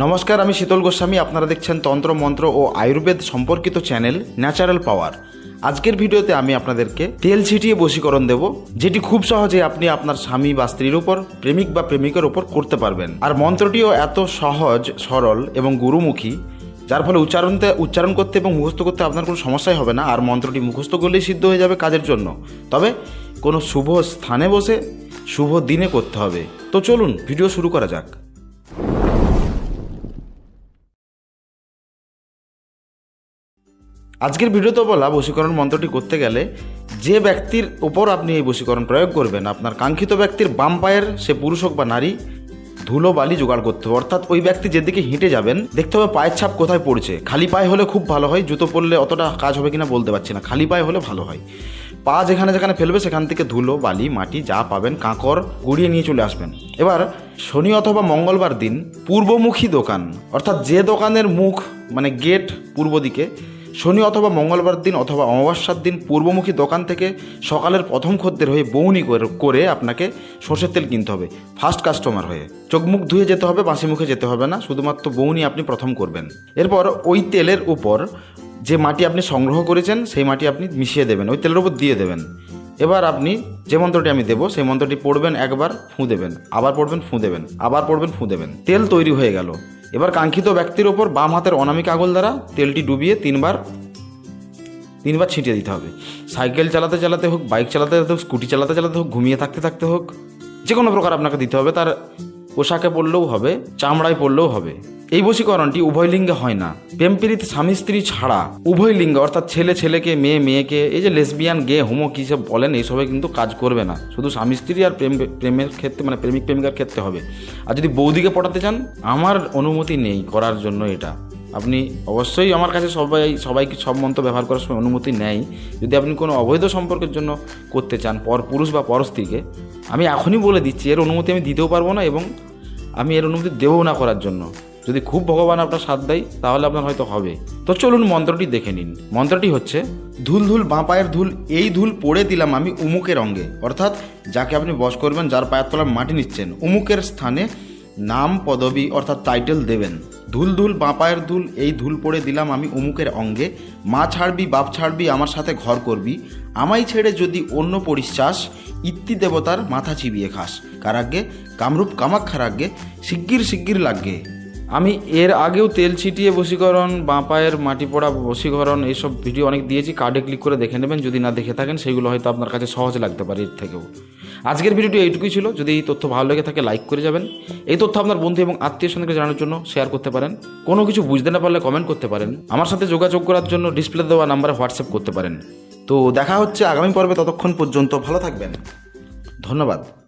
নমস্কার, আমি শীতল গোস্বামী। আপনারা দেখছেন তন্ত্র, মন্ত্র ও আয়ুর্বেদ সম্পর্কিত চ্যানেল ন্যাচারাল পাওয়ার। আজকের ভিডিওতে আমি আপনাদেরকে তেল ছিটিয়ে বশীকরণ দেব, যেটি খুব সহজে আপনি আপনার স্বামী বা স্ত্রীর উপর, প্রেমিক বা প্রেমিকের উপর করতে পারবেন। আর মন্ত্রটিও এত সহজ, সরল এবং গুরুমুখী, যার ফলে উচ্চারণতে উচ্চারণ করতে এবং মুখস্থ করতে আপনার কোনো সমস্যাই হবে না, আর মন্ত্রটি মুখস্থ করলেই সিদ্ধ হয়ে যাবে কাজের জন্য। তবে কোনো শুভ স্থানে বসে, শুভ দিনে করতে হবে। তো চলুন, ভিডিও শুরু করা যাক। আজকের ভিডিওতে বলা বশীকরণ মন্ত্রটি করতে গেলে যে ব্যক্তির ওপর আপনি এই বশীকরণ প্রয়োগ করবেন, আপনার কাঙ্ক্ষিত ব্যক্তির বাম পায়ের সে পুরুষ হোক বা নারী, ধুলো বালি জোগাড় করতে হবে। অর্থাৎ ওই ব্যক্তি যেদিকে হেঁটে যাবেন, দেখতে হবে পায়ের ছাপ কোথায় পড়ছে। খালি পায়ে হলে খুব ভালো হয়, জুতো পরলে অতটা কাজ হবে কিনা বলতে পারছি না। খালি পায়ে হলে ভালো হয়। পা যেখানে যেখানে ফেলবে, সেখান থেকে ধুলো, বালি, মাটি যা পাবেন, কাঁকর গুড়িয়ে নিয়ে চলে আসবেন। এবার শনি অথবা মঙ্গলবার দিন পূর্বমুখী দোকান, অর্থাৎ যে দোকানের মুখ মানে গেট পূর্ব দিকে শনি অথবা মঙ্গলবার দিন অথবা অমাবস্যার দিন পূর্বমুখী দোকান থেকে সকালের প্রথম খদ্দের হয়ে বৌনি করে- আপনাকে সর্ষের তেল কিনতে হবে ফার্স্ট কাস্টমার হয়ে। চোখ মুখ ধুয়ে যেতে হবে, বাঁশি মুখে যেতে হবে না, শুধুমাত্র বৌনি আপনি প্রথম করবেন। এরপর ওই তেলের উপর যে মাটি আপনি সংগ্রহ করেছেন, সেই মাটি আপনি মিশিয়ে দেবেন, ওই তেলের উপর দিয়ে দেবেন। এবার আপনি যে মন্ত্রটি আমি দেবো, সেই মন্ত্রটি পড়বেন একবার, ফুঁ দেবেন, আবার পড়বেন, ফুঁ দেবেন, আবার পড়বেন, ফুঁ দেবেন। তেল তৈরি হয়ে গেল। এবার কাঙ্ক্ষিত ব্যক্তির ওপর বাম হাতের অনামিক আঙুল দ্বারা তেলটি ডুবিয়ে তিনবার তিনবার ছিটিয়ে দিতে হবে। সাইকেল চালাতে চালাতে হোক, বাইক চালাতে চালাতে হোক, স্কুটি চালাতে চালাতে হোক, ঘুমিয়ে থাকতে থাকতে হোক, যে কোনো প্রকার আপনাকে দিতে হবে। তার পোশাকে পড়লেও হবে, চামড়ায় পড়লেও হবে। এই বশীকরণটি উভয় লিঙ্গে হয় না। প্রেমপীড়িত স্বামী স্ত্রী ছাড়া উভয় লিঙ্গে, অর্থাৎ ছেলে ছেলেকে, মেয়ে মেয়েকে, এই যে লেসবিয়ান, গে, হোমো, কী সব বলেন, এইসবে কিন্তু কাজ করবে না। শুধু স্বামী স্ত্রী আর প্রেম, প্রেমের ক্ষেত্রে মানে প্রেমিক প্রেমিকার ক্ষেত্রে হবে। আর যদি বৌদিকে পটাতে চান, আমার অনুমতি নেই করার জন্য এটা। আপনি অবশ্যই আমার কাছে সবাই, সবাইকে সব মন্ত্র ব্যবহার করার সময় অনুমতি নেয় যদি আপনি কোনো অবৈধ সম্পর্কের জন্য করতে চান, পর পুরুষ বা পর স্ত্রীকে, আমি এখনই বলে দিচ্ছি, এর অনুমতি আমি দিতেও পারব না এবং আমি এর অনুমতি দেবও না করার জন্য। যদি খুব ভগবান আপনার সাথ দেয়, তাহলে আপনার হয়তো হবে। তো চলুন মন্ত্রটি দেখে নিন। মন্ত্রটি হচ্ছে, ধুল ধুল বাঁ পায়ের ধুল, এই ধুল পড়ে দিলাম আমি উমুকের অঙ্গে। অর্থাৎ যাকে আপনি বস করবেন, যার পায়ের তলার মাটি নিচ্ছেন, উমুকের স্থানে নাম পদবি অর্থাৎ টাইটেল দেবেন। ধুল ধুল বাঁ পায়ের ধুল, এই ধুল পড়ে দিলাম আমি অমুকের অঙ্গে। মা ছাড়বি, বাপ ছাড়বি, আমার সাথে ঘর করবি। আমায় ছেড়ে যদি অন্য পরিশ্বাস, ইত্তি দেবতার মাথা চিবিয়ে খাস। কারাগ্যে কামরূপ কামাক্ষার আগে শিগগির শিগগির লাগবে। আমি এর আগেও তেল ছিটিয়ে বশীকরণ, বাঁ পায়ের মাটি পড়া বশীকরণ এইসব ভিডিও অনেক দিয়েছি কার্ডে ক্লিক করে দেখে নেবেন। যদি না দেখে থাকেন, সেগুলো হয়তো আপনার কাছে সহজ লাগতে পারে এর থেকেও। আজকের ভিডিওটি এইটুকুই ছিল। যদি এই তথ্য ভালো লেগে থাকে লাইক করে যাবেন। এই তথ্য আপনার বন্ধু এবং আত্মীয় স্বজনকে জানানোর জন্য শেয়ার করতে পারেন। কোনো কিছু বুঝতে না পারলে কমেন্ট করতে পারেন। আমার সাথে যোগাযোগ করার জন্য ডিসপ্লে দেওয়া নাম্বারে হোয়াটসঅ্যাপ করতে পারেন। তো দেখা হচ্ছে আগামী পর্বে, ততক্ষণ পর্যন্ত ভালো থাকবেন। ধন্যবাদ।